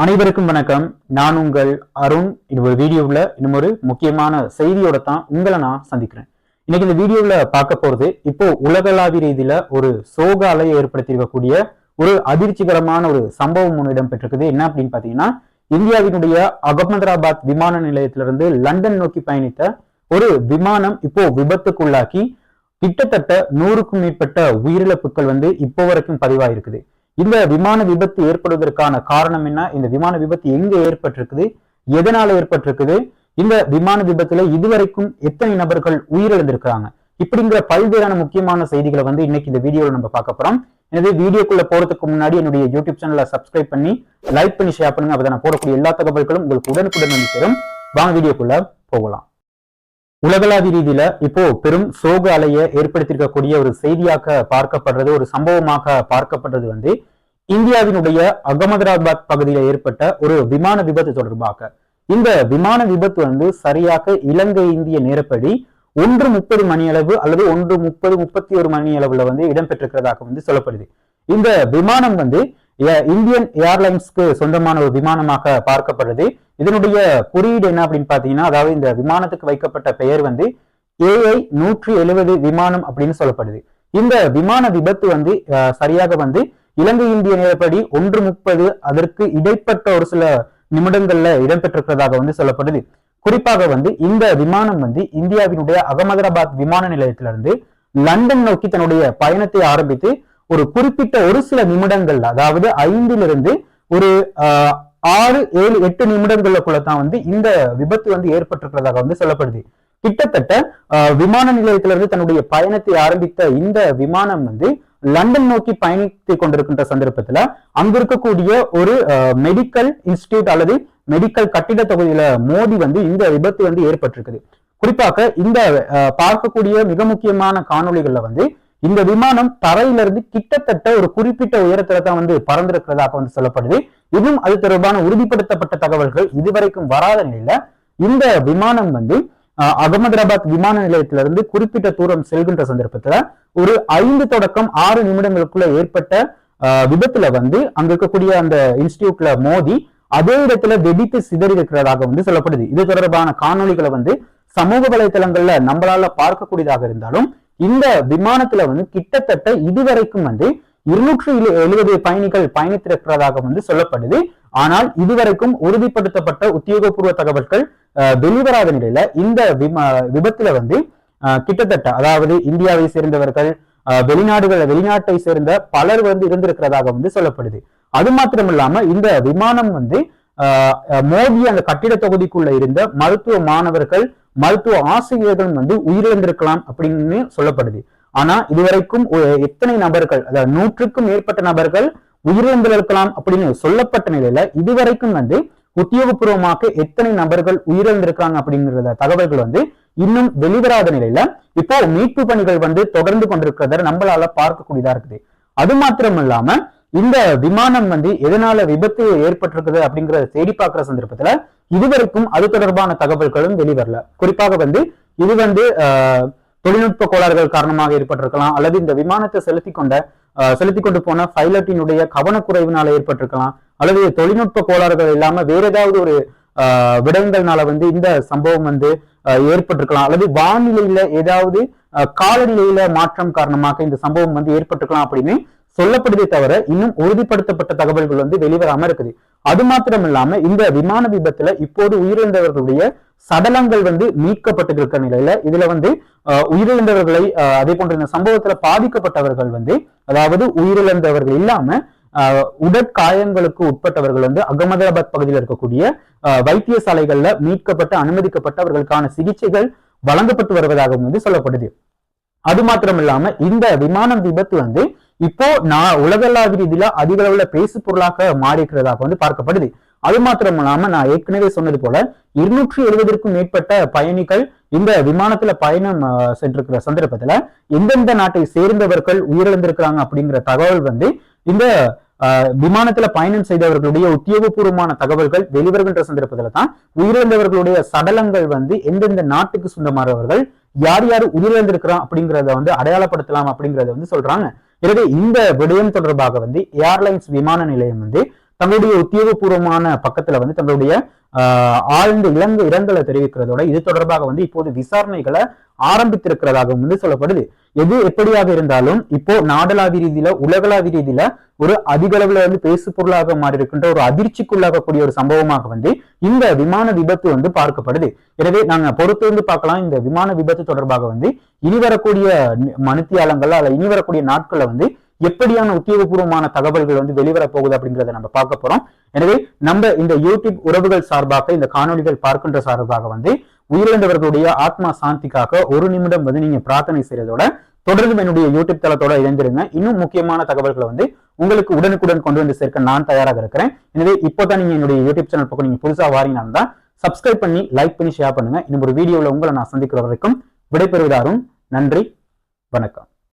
அனைவருக்கும் வணக்கம். நான் உங்கள் அருண். இது ஒரு வீடியோவில் இன்னும் ஒரு முக்கியமான செய்தியோட தான் உங்களை நான் சந்திக்கிறேன். இன்னைக்கு இந்த வீடியோவில் பார்க்க போகிறது இப்போ உலகளாவிய ரீதியில் ஒரு சோக அலையை ஏற்படுத்தியிருக்கக்கூடிய ஒரு அதிர்ச்சிகரமான ஒரு சம்பவம் ஒன்று இடம்பெற்றிருக்குது. என்ன அப்படின்னு பார்த்தீங்கன்னா இந்தியாவினுடைய அகமதாபாத் விமான நிலையத்திலிருந்து லண்டன் நோக்கி பயணித்த ஒரு விமானம் இப்போ விபத்துக்குள்ளாக்கி கிட்டத்தட்ட நூறுக்கும் மேற்பட்ட உயிரிழப்புகள் வந்து இப்போ வரைக்கும் பதிவாயிருக்குது. இந்த விமான விபத்து ஏற்படுவதற்கான காரணம் என்ன? இந்த விமான விபத்து எங்க ஏற்பட்டிருக்குது? எதனால ஏற்பட்டிருக்குது? இந்த விமான விபத்துல இதுவரைக்கும் எத்தனை நபர்கள் உயிரிழந்திருக்கிறாங்க? இப்படிங்கிற பல்வேறான முக்கியமான செய்திகளை வந்து இன்னைக்கு இந்த வீடியோவில் நம்ம பார்க்க போறோம். எனவே வீடியோக்குள்ள போறதுக்கு முன்னாடி என்னுடைய யூடியூப் சேனலை சப்ஸ்கிரைப் பண்ணி லைக் பண்ணி ஷேர் பண்ணுங்க. அப்பதான் நான் போடக்கூடிய எல்லா தகவல்களும் உங்களுக்கு உடனுக்குடன் வந்து சேரும். வாங்க வீடியோக்குள்ள போகலாம். உலகளாவிய ரீதியில இப்போ பெரும் சோக அலையை ஏற்படுத்தியிருக்கக்கூடிய ஒரு செய்தியாக பார்க்கப்படுறது ஒரு சம்பவமாக பார்க்கப்படுறது வந்து இந்தியாவினுடைய அகமதாபாத் பகுதியில் ஏற்பட்ட ஒரு விமான விபத்து தொடர்பாக. இந்த விமான விபத்து வந்து சரியாக இலங்கை இந்திய நேரப்படி ஒன்று முப்பது மணி அளவு அல்லது ஒன்று முப்பது முப்பத்தி ஒரு மணி அளவுல வந்து இடம்பெற்றிருக்கிறதாக வந்து சொல்லப்படுது. இந்த விமானம் வந்து இந்தியன் ஏர்லைன்ஸ்க்கு சொந்தமான ஒரு விமானமாக பார்க்கப்படுது. இதனுடைய குறியீடு என்ன அப்படின்னு பாத்தீங்கன்னா அதாவது இந்த விமானத்துக்கு வைக்கப்பட்ட பெயர் வந்து ஏஐ நூற்றி எழுபது விமானம் அப்படின்னு சொல்லப்படுது. இந்த விமான விபத்து வந்து சரியாக வந்து இலங்கை இந்திய நேரப்படி ஒன்று முப்பது அதற்கு இடைப்பட்ட ஒரு சில நிமிடங்கள்ல இடம்பெற்றிருக்கிறதாக வந்து சொல்லப்படுது. குறிப்பாக வந்து இந்த விமானம் வந்து இந்தியாவினுடைய அகமதாபாத் விமான நிலையத்திலிருந்து லண்டன் நோக்கி தன்னுடைய பயணத்தை ஆரம்பித்து ஒரு குறிப்பிட்ட ஒரு சில நிமிடங்கள் அதாவது ஐந்திலிருந்து ஒரு ஆறு ஏழு எட்டு நிமிடங்களுக்குள்ள தான் வந்து இந்த விபத்து வந்து ஏற்பட்டிருக்கிறதாக வந்து சொல்லப்படுது. கிட்டத்தட்ட விமான நிலையத்திலிருந்து தன்னுடைய பயணத்தை ஆரம்பித்த இந்த விமானம் வந்து லண்டன் நோக்கி பயணித்து கொண்டிருக்கின்ற சந்தர்ப்பத்துல அங்க இருக்கக்கூடிய ஒரு மெடிக்கல் இன்ஸ்டியூட் அல்லது மெடிக்கல் கட்டிட தொகுதியில மோதி வந்து இந்த விபத்து வந்து ஏற்பட்டிருக்குது. குறிப்பாக இந்த பார்க்கக்கூடிய மிக முக்கியமான காணொலிகள்ல வந்து இந்த விமானம் தரையிலிருந்து கிட்டத்தட்ட ஒரு குறிப்பிட்ட உயரத்துல தான் வந்து பறந்திருக்கிறதாக வந்து சொல்லப்படுது. இதுவும் அது தொடர்பான உறுதிப்படுத்தப்பட்ட தகவல்கள் இதுவரைக்கும் வராத நிலையில இந்த விமானம் வந்து அகமதாபாத் விமான நிலையத்திலிருந்து குறிப்பிட்ட தூரம் செல்கின்ற சந்தர்ப்பத்துல ஒரு ஐந்து தொடக்கம் ஆறு நிமிடங்களுக்குள்ள ஏற்பட்ட விபத்துல வந்து அங்க இருக்கக்கூடிய அந்த இன்ஸ்டிடியூட்ல மோதி அதே இடத்துல வெடித்து சிதறி இருக்கிறதாக வந்து சொல்லப்படுது. இது தொடர்பான காணொளிகளை வந்து சமூக வலைத்தளங்கள்ல நம்மளால பார்க்கக்கூடியதாக இருந்தாலும் இந்த விமானத்துல வந்து கிட்டத்தட்ட இதுவரைக்கும் வந்து இருநூற்று எழுபது பயணிகள் பயணித்திருக்கிறதாக வந்து சொல்லப்படுது. ஆனால் இதுவரைக்கும் உறுதிப்படுத்தப்பட்ட உத்தியோகபூர்வ தகவல்கள் அஹ், வெளிவராத நிலையில இந்த விம விபத்துல வந்து கிட்டத்தட்ட அதாவது இந்தியாவை சேர்ந்தவர்கள் அஹ், வெளிநாடுகள் வெளிநாட்டை சேர்ந்த பலர் வந்து இருந்திருக்கிறதாக வந்து சொல்லப்படுது. அது மாத்திரமில்லாம இந்த விமானம் வந்து மோதி அந்த கட்டிட தொகுதிக்குள்ள இருந்த மருத்துவ மாணவர்கள் மருத்துவ ஆசிரியர்கள் வந்து உயிரிழந்திருக்கலாம் அப்படின்னு சொல்லப்படுது. ஆனா இதுவரைக்கும் எத்தனை நபர்கள் அதாவது நூற்றுக்கும் மேற்பட்ட நபர்கள் உயிரிழந்திருக்கலாம் அப்படின்னு சொல்லப்பட்ட நிலையில இதுவரைக்கும் வந்து உத்தியோகபூர்வமாக எத்தனை நபர்கள் உயிரிழந்திருக்காங்க அப்படிங்கிற தகவல்கள் வந்து இன்னும் வெளிவராத நிலையில இப்போ மீட்பு பணிகள் வந்து தொடர்ந்து கொண்டிருக்கிறத நம்மளால பார்க்கக்கூடியதா இருக்குது. அது மாத்திரம் இல்லாம இந்த விமானம் வந்து எதனால விபத்து ஏற்பட்டிருக்குது அப்படிங்கிற தேடி பார்க்கிற சந்தர்ப்பத்துல இதுவரைக்கும் அது தொடர்பான தகவல்களும் வெளிவரல. குறிப்பாக வந்து இது வந்து ஆஹ், தொழில்நுட்ப கோளாறுகள் காரணமாக ஏற்பட்டிருக்கலாம் அல்லது இந்த விமானத்தை செலுத்தி கொண்ட செலுத்தி கொண்டு போன பைலட்டினுடைய கவனக்குறைவினால ஏற்பட்டிருக்கலாம் அல்லது தொழில்நுட்ப கோளாறுகள் இல்லாம வேற ஏதாவது ஒரு அஹ் விடயங்கள்னால வந்து இந்த சம்பவம் வந்து ஆஹ், ஏற்பட்டிருக்கலாம் அல்லது வானிலையில ஏதாவது காலநிலையில மாற்றம் காரணமாக இந்த சம்பவம் வந்து ஏற்பட்டிருக்கலாம் அப்படின்னு சொல்லப்படுதே தவிர இன்னும் உறுதிப்படுத்தப்பட்ட தகவல்கள் வந்து வெளிவராம இருக்குது. அது மாத்திரம் இல்லாம இந்த விமான விபத்துல இப்போது உயிரிழந்தவர்களுடைய சடலங்கள் வந்து மீட்கப்பட்டு இருக்கிற நிலையில இதுல வந்து உயிரிழந்தவர்களை அதே போன்ற இந்த சம்பவத்துல பாதிக்கப்பட்டவர்கள் வந்து அதாவது உயிரிழந்தவர்கள் இல்லாம உடற்காயங்களுக்கு உட்பட்டவர்கள் வந்து அகமதாபாத் பகுதியில் இருக்கக்கூடிய அஹ், வைத்தியசாலைகள்ல மீட்கப்பட்டு அனுமதிக்கப்பட்டு அவர்களுக்கான சிகிச்சைகள் வழங்கப்பட்டு வருவதாகவும் வந்து சொல்லப்படுது. அது மாத்திரம் இல்லாம இந்த விமானம் விபத்து வந்து இப்போ நான் உலகளாவிய ரீதியில அதிக அளவுல பேசு பொருளாக மாறியிருக்கிறதாக வந்து பார்க்கப்படுது. அது மாத்திரம் இல்லாம நான் ஏற்கனவே சொன்னது போல இருநூற்றி எழுபதற்கும் மேற்பட்ட பயணிகள் இந்த விமானத்துல பயணம் சென்றிருக்கிற சந்தர்ப்பத்துல எந்தெந்த நாட்டை சேர்ந்தவர்கள் உயிரிழந்திருக்கிறாங்க அப்படிங்கிற தகவல் வந்து இந்த விமானத்துல பயணம் செய்தவர்களுடைய உத்தியோகபூர்வமான தகவல்கள் வெளிவருகின்ற சந்தர்ப்பத்துல தான் உயிரிழந்தவர்களுடைய சடலங்கள் வந்து எந்தெந்த நாட்டுக்கு சொந்தமானவர்கள் யார் யார் உயிரிழந்திருக்கிறான் அப்படிங்கிறத வந்து அடையாளப்படுத்தலாம் அப்படிங்கறத வந்து சொல்றாங்க. எனவே இந்த விடயம் தொடர்பாக வந்து ஏர்லைன்ஸ் விமான நிலையம் வந்து தங்களுடைய உத்தியோகபூர்வமான பக்கத்துல வந்து தங்களுடைய ஆழ்ந்த இளங்க இரங்கலை தெரிவிக்கிறதோட இது தொடர்பாக வந்து இப்போது விசாரணைகளை ஆரம்பித்திருக்கிறதாகவும் வந்து சொல்லப்படுது. எது எப்படியாக இருந்தாலும் இப்போ நாடளாவிய ரீதியில உலகளாவிய ரீதியில ஒரு அதிக அளவுல வந்து பேசு பொருளாக மாறி இருக்கின்ற ஒரு அதிர்ச்சிக்குள்ளாகக்கூடிய ஒரு சம்பவமாக வந்து இந்த விமான விபத்து வந்து பார்க்கப்படுது. எனவே நாங்க பொறுத்து வந்து பார்க்கலாம். இந்த விமான விபத்து தொடர்பாக வந்து இனி வரக்கூடிய நி- அல்ல இனி வரக்கூடிய நாட்கள்ல வந்து எப்படியான உத்தியோகபூர்வமான தகவல்கள் வந்து வெளிவர போகுது அப்படிங்கிறத நம்ம பார்க்க போறோம். எனவே நம்ம இந்த யூடியூப் உறவுகள் சார்பாக இந்த காணொளிகள் பார்க்கின்ற சார்பாக வந்து உயிரிழந்தவர்களுடைய ஆத்மா சாந்திக்காக ஒரு நிமிடம் வந்து நீங்க பிரார்த்தனை செய்யறதோட தொடர்ந்து என்னுடைய யூடியூப் தளத்தோட இணைந்திருங்க. இன்னும் முக்கியமான தகவல்களை வந்து உங்களுக்கு உடனுக்குடன் கொண்டு வந்து சேர்க்க நான் தயாராக இருக்கிறேன். எனவே இப்போதான் நீங்க என்னுடைய யூடியூப் சேனல் பக்கம் நீங்க புதுசா வாரீங்கன்னா தான் சப்ஸ்கிரைப் பண்ணி லைக் பண்ணி ஷேர் பண்ணுங்க. இன்னும் ஒரு வீடியோவில் உங்களை நான் சந்திக்கிற வரைக்கும் விடைபெறுவதாரும் நன்றி வணக்கம்.